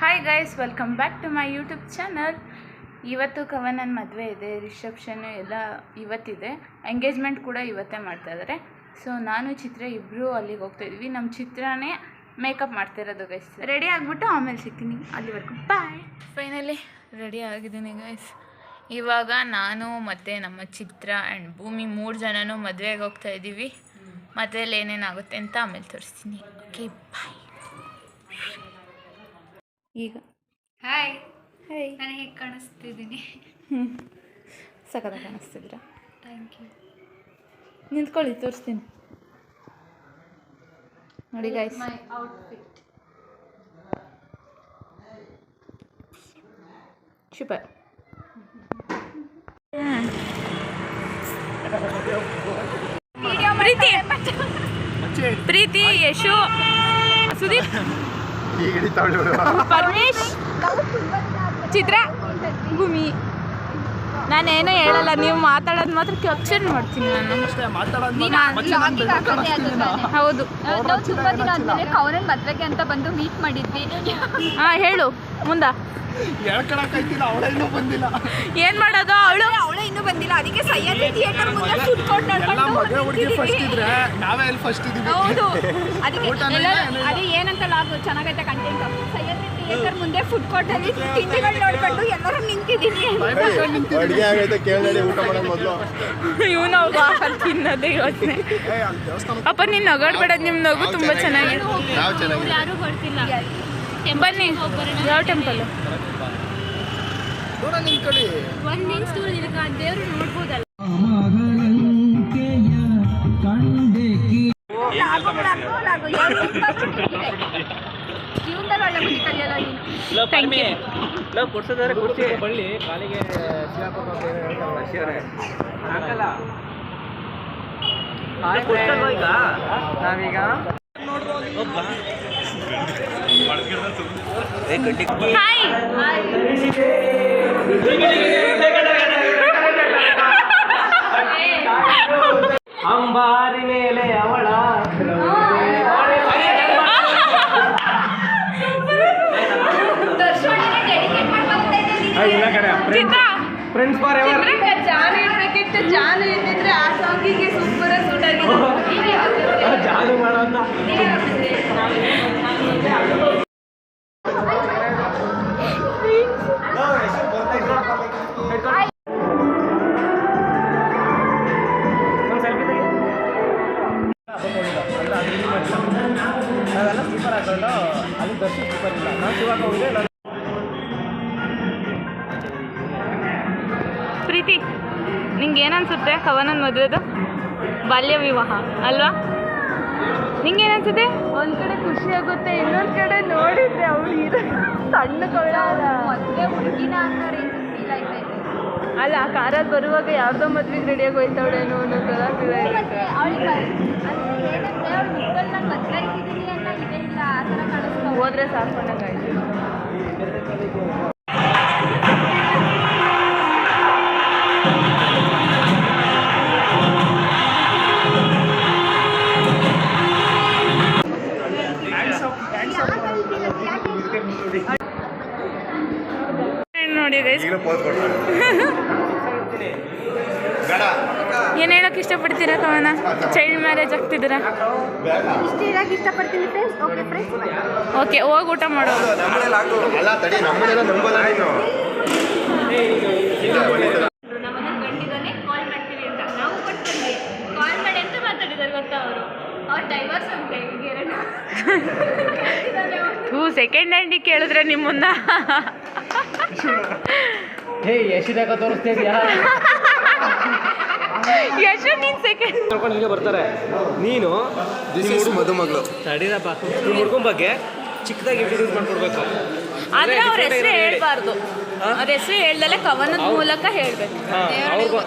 Hi guys welcome back to my YouTube channel ಇವತ್ತು ಕವನನ ಮದುವೆ ಇದೆ ರಿಸೆಪ್ಷನ್ ಎಲ್ಲ ಇವತ್ತಿದೆ. ಎಂಗೇಜ್ಮೆಂಟ್ ಕೂಡ ಇವತ್ತೇ ಮಾಡ್ತಾ ಇದ್ದಾರೆ ಸೊ ನಾನು, ಚಿತ್ರ ಇಬ್ಬರು ಅಲ್ಲಿಗೆ ಹೋಗ್ತಾ ಇದ್ವಿ. ನಮ್ಮ ಚಿತ್ರನೇ ಮೇಕಪ್ ಮಾಡ್ತಿರೋದು ಗೈಸ್ ರೆಡಿ ಆಗಿಬಿಟ್ಟು ಆಮೇಲೆ ಸಿಗ್ತೀನಿ. ಅಲ್ಲಿವರೆಗೂ ಬಾಯ್ ಫೈನಲಿ ರೆಡಿ ಆಗಿದ್ದೀನಿ ಗೈಸ್ ಇವಾಗ ನಾನು ಮತ್ತು ನಮ್ಮ ಚಿತ್ರ ಆ್ಯಂಡ್ ಭೂಮಿ ಮೂರು ಜನನೂ ಮದುವೆಗೆ ಹೋಗ್ತಾ ಇದ್ದೀವಿ. ಮದುವೆಯಲ್ಲಿ ಏನೇನಾಗುತ್ತೆ ಅಂತ ಆಮೇಲೆ ತೋರಿಸ್ತೀನಿ. ಓಕೆ ಬಾಯ್ ಈಗ ಹಾಯ್ ಹಾಯ್ ನಾನು ಹೇಗೆ ಕಾಣಿಸ್ತಿದ್ದೀನಿ? ಹ್ಞೂ ಸಖತ್ತಾಗಿ ಕಾಣಿಸ್ತಿದ್ರ ಥ್ಯಾಂಕ್ ಯು ನಿಂತ್ಕೊಳ್ಳಿ ತೋರಿಸ್ತೀನಿ. ನೋಡಿ guys my outfit super Preethi. Preethi Yashu. Sudeep. ಈಗ ಹಿಡಿತಾವಳಿ ಪರಮೇಶ್ ಚಿತ್ರ ಭೂಮಿ. ನಾನೇನು ಹೇಳಲ್ಲ ನೀವು ಮಾತಾಡೋದು ಮಾತ್ರ ಕ್ವಶನ್ ಮಾಡ್ತೀನಿ ನಾನು. ಹೌದು. ನಾವು ತುಂಬ ದಿನ ಆದ್ಮೇಲೆ ಕವನನ್ ಮದ್ವೆಗೆ ಅಂತ ಬಂದು ಮೀಟ್ ಮಾಡಿದ್ವಿ. ಹಾಂ ಹೇಳು ಮುಂದ. ಏನ್ ಅವಳ ಇನ್ನೂ ಬಂದಿಲ್ಲ. ಏನು ಮಾಡೋದು ಅವಳು? ಅವಳೇ ಇನ್ನೂ ಬಂದಿಲ್ಲ. ಅದಕ್ಕೆ ಸಹ್ಯಾದ್ರಿ ಥಿಯೇಟರ್ ಮುಂದೆ ಫುಡ್ ಕೋರ್ಟ್ ಎಲ್ಲ ಮದುವೆ ಹುಡುಗಿ ಫಸ್ಟ್ ಇದ್ರೆ ನಾವೇ ಎಲ್ಲಿ ಫಸ್ಟ್ ಇದೀವಿ ಹೌದು. ಅದಕ್ಕೆ ಅದೇ ಏನಂತ ಲಾಗು ಚೆನ್ನಾಗೈತೆ ಕಂಟೆಂಟ್ ಸಹ್ಯಾದ್ರಿ ಮುಂದೆ ಫುಡ್ ಕೋರ್ಟ್ ಅಲ್ಲಿ ತಿಂಡಿಗಳು ನೋಡ್ಕೊಂಡು ಎಲ್ಲರೂ ನಿಂತಿದ್ದೀನಿ ಅಡುಗೆ ಆಗೈತೆ ಕೇಳಿ ಊಟ ಮಾಡೋದು ಮೊದಲು. ಇವನು ತಿನ್ನೋದೇ ಯೋಚನೆ. ಏ ಅಲ್ಲಿ ದೇವಸ್ಥಾನ ಅಪ್ಪ ನೀನು ನಗಾಡ್ಬೇಡ ನಿಮ್ಮ ನಗು ತುಂಬಾ ಚೆನ್ನಾಗಿದೆ. ನಾವು ಚೆನ್ನಾಗಿದೆ? ಯಾರು ಬರ್ತಿಲ್ಲ. ಬನ್ನಿ. ಯಾವ ಟೆಂಪಲ್ ಒಂದು ನಿಂತ್ಕೊಳ್ಳಿ. ಒಂದ್ ನಿಮಿಷ ದೂರ ನಿಲ್ಕ ದೇವ್ರು ನೋಡ್ಬೋದಲ್ಲ. ಥ್ಯಾಂಕ್ ಯು ಲವ್ ಕೊಡ್ಸೋದಾದ್ರೆ ಕೊಡ್ಸಿ. ಬಳ್ಳಿ ಕಾಲಿಗೆ ಹಾಕಲ್ಲ. ಈಗ? ನಾವೀಗ? ಹಾಯ್ ಅಂಬಾರಿ ಇರ್ಬೇಕಿತ್ತು ಜಾನು ಇದ್ದಿದ್ರೆ ಆ ಸಾಂಗಿಗೆ ಸೂಪರ್ ಸೂಟ್ ಆಗಿದೆ ಜಾದು ಮಾಡೋ ಅಂತ ಒಂದು ಸೆಲ್ಫಿ ತೆಗಿ ನಾವೆಲ್ಲ ಸ್ಲೀಪರ್ ಹಾಕೊಂಡು ಅಲ್ಲಿ ದರ್ಶಿ ಸ್ಲೀಪರ್ ಇಲ್ಲ. ನಾನು ಶಿವಾಗ ಹೋಗಿದೆ ನಿಂಗೆ ಏನನ್ಸುತ್ತೆ ಕವನನ್ ಮದುವೆದು? ಬಾಲ್ಯ ವಿವಾಹ ಅಲ್ವಾ? ನಿಂಗೆ ಏನನ್ಸುತ್ತೆ? ಒಂದ್ ಕಡೆ ಖುಷಿ ಆಗುತ್ತೆ ಇನ್ನೊಂದ್ ಕಡೆ ನೋಡಿದ್ರೆ ಅವಳು ಇರೋ ಸಣ್ಣ ಕವಳ ಮದ್ವೆ ಹುಡುಗಿನ ಅನ್ನೋ ರೇಂಜ್ ಫೀಲ್ ಅಲ್ಲ ಕಾರಲ್ಲಿ ಬರುವಾಗ ಯಾರ್ದೋ ಮದ್ವೆಗೆ ರೆಡಿಯಾಗಿ ಹೋಯ್ತಾವಳೇನೋ ಅನ್ನೋ ಥರ ಹೋದ್ರೆ ಆಯ್ತು. ಅವಳಿಗೆ ಅಂದ್ರೆ ಏನು ಹೇಳಕ್ ಇಷ್ಟಪಡ್ತೀರಾ ಕವನ? ಚೈಲ್ಡ್ ಮ್ಯಾರೇಜ್ ಆಗ್ತಿದ್ದೀರಾ? ಬೇಡ ಇಷ್ಟು ಇರಕ್ಕೆ ಇಷ್ಟಪಡ್ತೀನಿ ಫ್ರೆಂಡ್ಸ್ ಓಕೆ ಫ್ರೆಂಡ್ಸ್ ಓಕೆ ಹೋಗಿ ಊಟ ಮಾಡೋದು ಟೂ ಸೆಕೆಂಡ್ ಹ್ಯಾಂಡಿಗೆ ಕೇಳಿದ್ರೆ ನಿಮ್ಮನ್ನ. ಹೇ ಯಶಿದಾಗ ತೋರಿಸ್ತಾ ಇದೆಯಾ? ಯಶು ನೀನ್ ಸೆಕೆಂಡ್ ಕರ್ಕೊಂಡು ಹಿಂಗೆ ಬರ್ತಾರೆ. ನೀನು This is ಮದುಮಗಳು. ತಡೀರಪ್ಪ. ನಿಮ್ಮ ಹುಡ್ಗನ ಬಗ್ಗೆ ಚಿಕ್ಕದಾಗಿ ಇಂಟ್ರೊಡ್ಯೂಸ್ ಮಾಡ್ಕೊಡ್ಬೇಕು. ಆದ್ರೆ ಅವ್ರ ಹೆಸರು ಹೇಳ್ಬಾರ್ದು. ಅವ್ರ ಹೆಸರು ಹೇಳ್ದಲೆ ಕವನದ ಮೂಲಕ ಹೇಳ್ಬೇಕು. ಅವ್ರು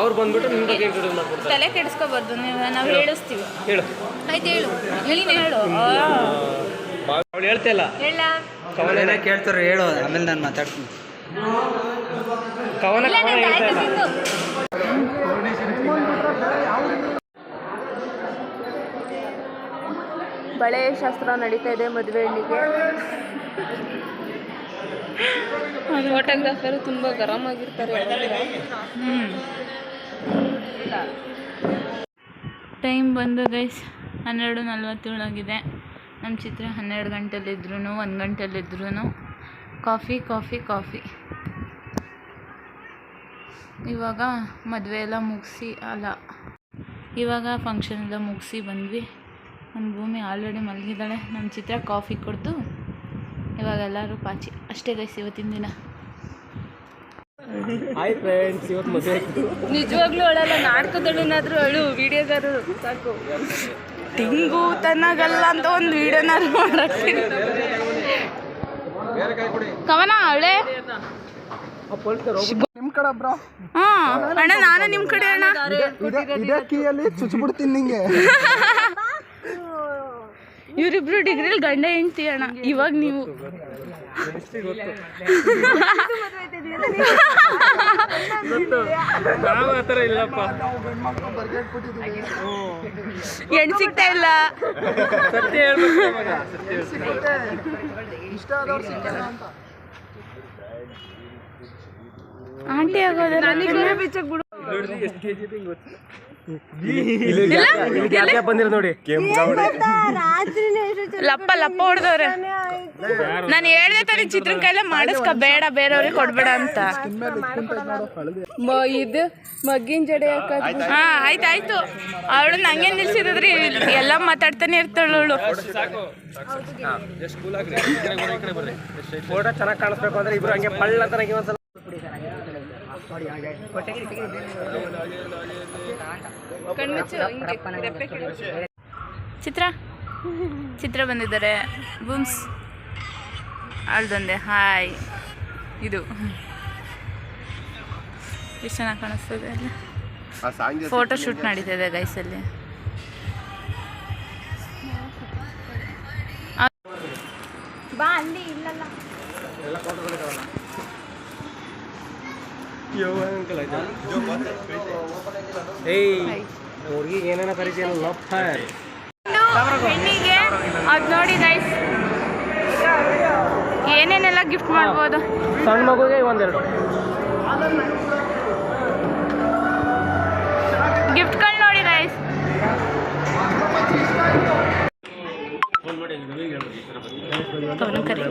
ಅವ್ರು ಬಂದ್ಬಿಟ್ಟು ನಿಮ್ಮ ಬಗ್ಗೆ ಇಂಟ್ರೊಡ್ಯೂಸ್ ಮಾಡ್ಕೊಡ್ತಾರೆ. ತಲೆ ಕೆಡಿಸ್ಕೋಬಾರ್ದು ನೀವು ನಾವು ಹೇಳಿಸ್ತೀವಿ. ಹೇಳು. ಆಯ್ತು ಹೇಳು. ಹೇಳಿ. ಹೇಳು ಅವಳು ಹೇಳ್ತಿಲ್ಲ ಹೇಳ. ಕವನ ಕೇಳ್ತಾರೆ ಹೇಳು ಆಮೇಲೆ ನಾನು ಮಾತಾಡ್ತೀನಿ. ಕವನ ಕವನ ಹೇಳ್ತಾ ಇಲ್ಲ ಬಳೆ ಶಾಸ್ತ್ರ ನಡೀತಾ ಇದೆ ಮದುವೆ ಹೆಣ್ಣಿಗೆ. ಫೋಟೋಗ್ರಾಫರು ತುಂಬ ಗರಂ ಆಗಿರ್ತಾರೆ. ಟೈಮ್ ಬಂದು ಗೈಸ್ ಹನ್ನೆರಡು ನಲ್ವತ್ತೇಳಾಗಿದೆ. ನಮ್ಮ ಚಿತ್ರ ಹನ್ನೆರಡು ಗಂಟೆಲಿದ್ರು ಒಂದು ಗಂಟೆಲಿದ್ರು ಕಾಫಿ ಕಾಫಿ ಕಾಫಿ. ಇವಾಗ ಮದುವೆ ಎಲ್ಲ ಮುಗಿಸಿ ಅಲ್ಲ. ಇವಾಗ ಫಂಕ್ಷನ್ ಎಲ್ಲ ಮುಗಿಸಿ ಬಂದ್ವಿ. ನಮ್ಮ ಭೂಮಿ ಆಲ್ರೆಡಿ ಮಲಗಿದ್ದಾಳೆ. ನಮ್ಮ ಚಿತ್ರ ಕಾಫಿ ಕೊಡ್ತು ಇವಾಗ ಎಲ್ಲರೂ ಪಾಚಿ. ಅಷ್ಟೇ ಗೈಸ್ ಇವತ್ತಿನ ದಿನ. ಹಾಯ್ ಫ್ರೆಂಡ್ಸ್ ಇವತ್ತು ಮದುವೆ ನಿಜವಾಗ್ಲೂ ಅಳಲ್ಲ ನಾಟಕದಲ್ಲೇನಾದ್ರೂ ಅಳು ವಿಡಿಯೋಗಾರು ಸಾಕು. ತಿಂಗು ತನಗಲ್ಲ ಅಂತ ಒಂದು ವಿಡಿಯೋನಾದ್ರು ಮಾಡಕ್ಕೆ ಕವನ ಅವಳೆ ಹಾ ಅಣ್ಣ ನಾನು ನಿಮ್ ಕಡೆ ಅಣ್ಣ. ಇದೇ ಕೀಯಲ್ಲಿ ಚುಚ್ಬಿಡ್ತೀನಿ ನಿಂಗೆ. ಇವರಿಬ್ರು ಡಿಗ್ರಿಲಿ ಗಂಡ ಹೆಂಡ್ತಿ ಅಣ್ಣ. ಇವಾಗ ನೀವು ನಾವು ಆ ಥರ ಇಲ್ಲಪ್ಪ. ಹೆಣ್ಣು ಸಿಗ್ತಾ ಇಲ್ಲ. ಸತ್ಯ ಹೇಳ್ಬೇಕು ಇವಾಗ. ಆಂಟಿ ಆಗೋದು ಬಿಡು ಎಷ್ಟು ಕೆ ಜಿ ಗೊತ್ತು? ಬಂದಿರ ನೋಡಿ? ಲಪ್ಪ ಲಪ್ಪ ಹೊಡೆದವ್ರೆ. ನಾನು ಹೇಳ್ದೆ ತಾನೇ ಚಿತ್ರನ ಕೈಲೇ ಮಾಡಿಸ್ಕ ಬೇಡ ಬೇರೆಯವ್ರಿಗೆ ಕೊಡ್ಬೇಡ ಅಂತ. ಇದು ಮಗ್ಗಿನ ಜಡೆ ಹಾ ಆಯ್ತು ಆಯ್ತು. ಅವಳು ನಂಗೆ ನಿಲ್ಸಿದ್ರಿ ಎಲ್ಲ ಮಾತಾಡ್ತಾನೆ ಇರ್ತಾಳು ಅವಳು. ಫೋಟೋ ಚೆನ್ನಾಗಿ ಕಾಣಿಸ್ಬೇಕು ಅಂದ್ರೆ ಇಬ್ರು ಹಂಗೆ ಪಳ್ಳ ತನಗೆ ನಂಗೆ ಒಂದ್ಸಲ ಕಣ್ಮುಚ್ಚು ಹಿಂಗೆ ರೆಪ್ಪೆ ಕಡೆ ಚಿತ್ರ? ಚಿತ್ರ ಬಂದಿದ್ದಾರೆ. ಬೂಮ್ಸ್. ಅಳ್ದೊಂದೆ ಹಾಯ್. ಇದು. ಎಷ್ಟು ಚೆನ್ನಾಗಿ ಕಾಣಿಸ್ತದೆ ಅಲ್ಲ. ಫೋಟೋ ಶೂಟ್ ನಡೀತದೆ ಗೈಸಲ್ಲಿ ಬಾ ಅಲ್ಲಿ ಇಲ್ಲಲ್ಲ. ಏಯ್ ಹುಡುಗಿಗೆ ಏನೇನೋ ಕರಿತೀಯಲ್ಲ ಫೈರ್ ಹೆಣ್ಣಿಗೆ ಅದು ನೋಡಿ ಗೈಸ್ ಏನೇನೆಲ್ಲ ಗಿಫ್ಟ್ ಮಾಡ್ಬೋದು? ಸಣ್ಣ ಮಗುಗೆ ಒಂದೆರಡು. ಗಿಫ್ಟ್ಗಳು ನೋಡಿ ಗೈಸ್ ಕರಿ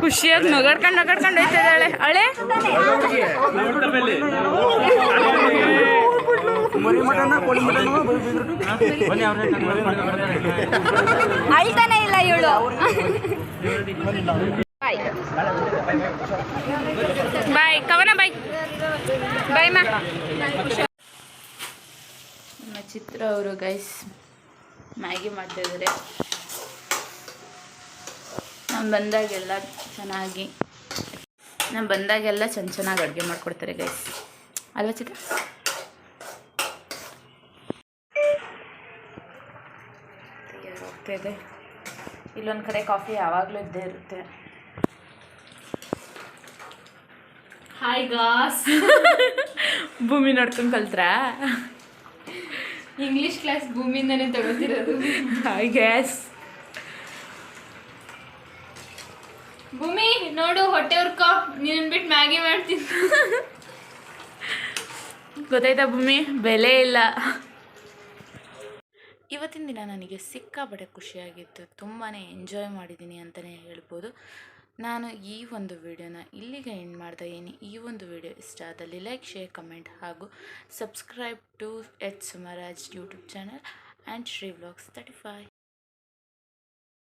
ಖುಷಿಯಾಗಿ ನಗಾಡ್ಕೊಂಡು ನಗಾಡ್ಕೊಂಡು ಹೋಯ್ತಿದ್ದಾಳೆ. ಅಳೆ? ಅಳ್ತಾನೆ ಇಲ್ಲ ಇವಳು. ಬಾಯ್ ಕವನ ಬಾಯ್. ಬಾಯ್ ಮಾ. ನಮ್ಮ ಚಿತ್ರ ಅವರು ಗೈಸ್ ಮ್ಯಾಗಿ ಮಾಡ್ತಾಯಿದ್ದಾರೆ ನಾನು ಬಂದಾಗೆಲ್ಲ ಚೆನ್ನಾಗಿ ನಾನು ಬಂದಾಗೆಲ್ಲ ಚೆನ್ನ ಚೆನ್ನಾಗಿ ಅಡುಗೆ ಮಾಡಿಕೊಡ್ತಾರೆ ಗೈಸ್ ಅಲ್ವ ಚಿತ್ರ ತಯಾರು ಹೋಗ್ತಾ ಇದೆ ಇಲ್ಲೊಂದು ಕಡೆ ಕಾಫಿ ಯಾವಾಗಲೂ ಇದ್ದೇ ಇರುತ್ತೆ. ಹಾಯ್ ಗಾಸ್ ಭೂಮಿ ನೋಡ್ಕೊಂಡು ಕಲ್ತ್ರಾ? ಇಂಗ್ಲೀಷ್ ಕ್ಲಾಸ್ ಭೂಮಿಯಿಂದನೇ ತಗೋತಿರೋದು. ಹಾಯ್ ಗ್ಯಾಸ್ ಭೂಮಿ ನೋಡು ಹೊಟ್ಟೆ ಉರ್ಕೋ ನೀನು ಬಿಟ್ಟು ಮ್ಯಾಗಿ ಮಾಡ್ತೀನಿ. ಗೊತ್ತಾಯ್ತಾ ಭೂಮಿ? ಬೆಲೆ ಇಲ್ಲ. ಇವತ್ತಿನ ದಿನ ನನಗೆ ಸಿಕ್ಕಾಪಟ್ಟೆ ಖುಷಿಯಾಗಿತ್ತು. ತುಂಬಾ ಎಂಜಾಯ್ ಮಾಡಿದ್ದೀನಿ ಅಂತಲೇ ಹೇಳ್ಬೋದು. ನಾನು ಈ ಒಂದು ವಿಡಿಯೋನ ಇಲ್ಲಿಗೆ ಎಂಡ್ ಮಾಡ್ತಾ ಇದ್ದೀನಿ. ಈ ಒಂದು ವಿಡಿಯೋ ಇಷ್ಟ ಆದಲ್ಲಿ ಲೈಕ್ ಶೇರ್ ಕಮೆಂಟ್ ಹಾಗೂ subscribe to H Sumaraj YouTube channel and Shri vlogs thirty five